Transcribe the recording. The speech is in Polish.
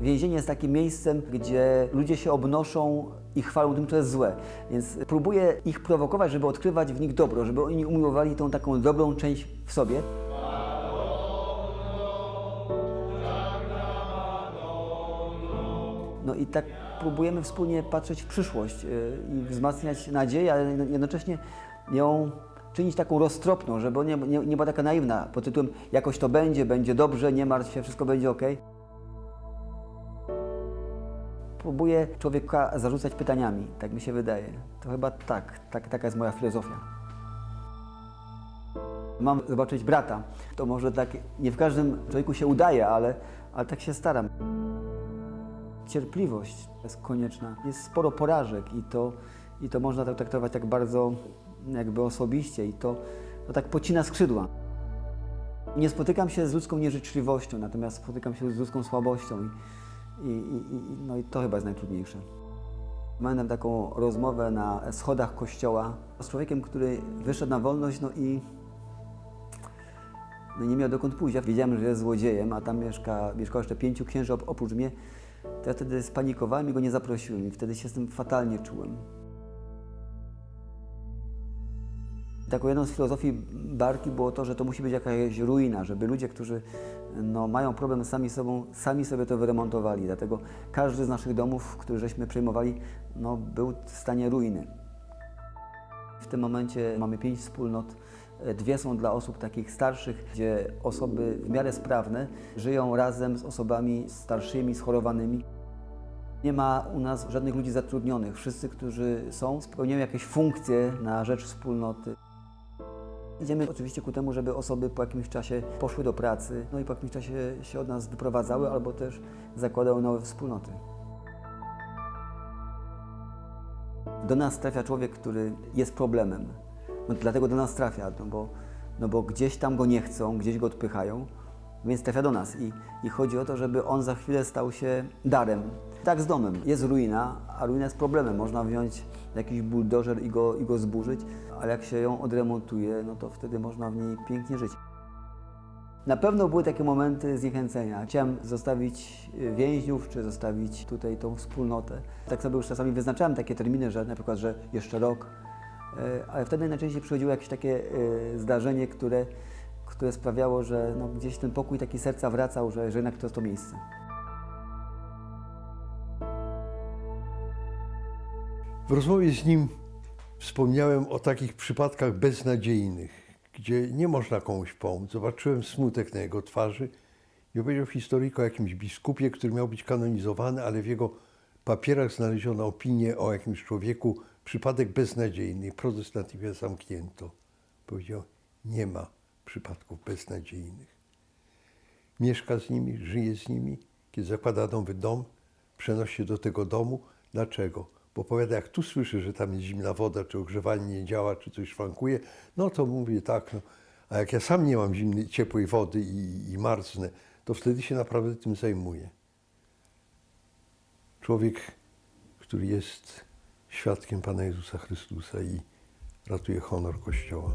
więzienie jest takim miejscem, gdzie ludzie się obnoszą i chwalą tym, co jest złe. Więc próbuję ich prowokować, żeby odkrywać w nich dobro, żeby oni umiłowali tą taką dobrą część w sobie. No i tak próbujemy wspólnie patrzeć w przyszłość y, i wzmacniać nadzieję, ale jednocześnie ją czynić taką roztropną, żeby nie, nie, nie była taka naiwna pod tytułem jakoś to będzie, będzie dobrze, nie martw się, wszystko będzie ok. Próbuję człowieka zarzucać pytaniami, tak mi się wydaje. To chyba tak, tak taka jest moja filozofia. Mam zobaczyć brata. To może tak nie w każdym człowieku się udaje, ale, ale tak się staram. Cierpliwość jest konieczna. Jest sporo porażek i to, i to można tak traktować tak bardzo jakby osobiście i to, to tak pocina skrzydła. Nie spotykam się z ludzką nieżyczliwością, natomiast spotykam się z ludzką słabością i, i, no i to chyba jest najtrudniejsze. Miałem taką rozmowę na schodach kościoła z człowiekiem, który wyszedł na wolność no i no nie miał dokąd pójść. Ja wiedziałem, że jest złodziejem, a tam mieszka, mieszkało jeszcze pięciu księży op- oprócz mnie. To ja wtedy spanikowałem i go nie zaprosiłem i wtedy się z tym fatalnie czułem. Taką jedną z filozofii Barki było to, że to musi być jakaś ruina, żeby ludzie, którzy no, mają problem sami sobą, sami sobie to wyremontowali. Dlatego każdy z naszych domów, który żeśmy przejmowali, no, był w stanie ruiny. W tym momencie mamy pięć wspólnot. Dwie są dla osób takich starszych, gdzie osoby w miarę sprawne żyją razem z osobami starszymi, schorowanymi. Nie ma u nas żadnych ludzi zatrudnionych. Wszyscy, którzy są, spełniają jakieś funkcje na rzecz wspólnoty. Idziemy oczywiście ku temu, żeby osoby po jakimś czasie poszły do pracy, no i po jakimś czasie się od nas wyprowadzały albo też zakładały nowe wspólnoty. Do nas trafia człowiek, który jest problemem. No, dlatego do nas trafia, no bo, no bo gdzieś tam go nie chcą, gdzieś go odpychają, więc trafia do nas. I, I chodzi o to, żeby on za chwilę stał się darem. Tak z domem. Jest ruina, a ruina jest problemem. Można wziąć jakiś buldożer i go, i go zburzyć, ale jak się ją odremontuje, no to wtedy można w niej pięknie żyć. Na pewno były takie momenty zniechęcenia. Chciałem zostawić więźniów, czy zostawić tutaj tą wspólnotę. Tak sobie już czasami wyznaczałem takie terminy, że na przykład, że jeszcze rok, E, ale wtedy najczęściej przychodziło jakieś takie e, zdarzenie, które, które sprawiało, że no, gdzieś ten pokój taki serca wracał, że, że jednak to jest to miejsce. W rozmowie z nim wspomniałem o takich przypadkach beznadziejnych, gdzie nie można komuś pomóc. Zobaczyłem smutek na jego twarzy i opowiedział historyjkę o jakimś biskupie, który miał być kanonizowany, ale w jego papierach znaleziono opinię o jakimś człowieku, przypadek beznadziejny. Proces natychmiast zamknięto. Powiedział, nie ma przypadków beznadziejnych. Mieszka z nimi, żyje z nimi. Kiedy zakłada nowy dom, przenosi się do tego domu. Dlaczego? Bo powiada, jak tu słyszę, że tam jest zimna woda, czy ogrzewanie nie działa, czy coś szwankuje, no to mówię tak, no. a jak ja sam nie mam zimnej, ciepłej wody i, i marznę, to wtedy się naprawdę tym zajmuję. Człowiek, który jest świadkiem Pana Jezusa Chrystusa i ratuje honor Kościoła.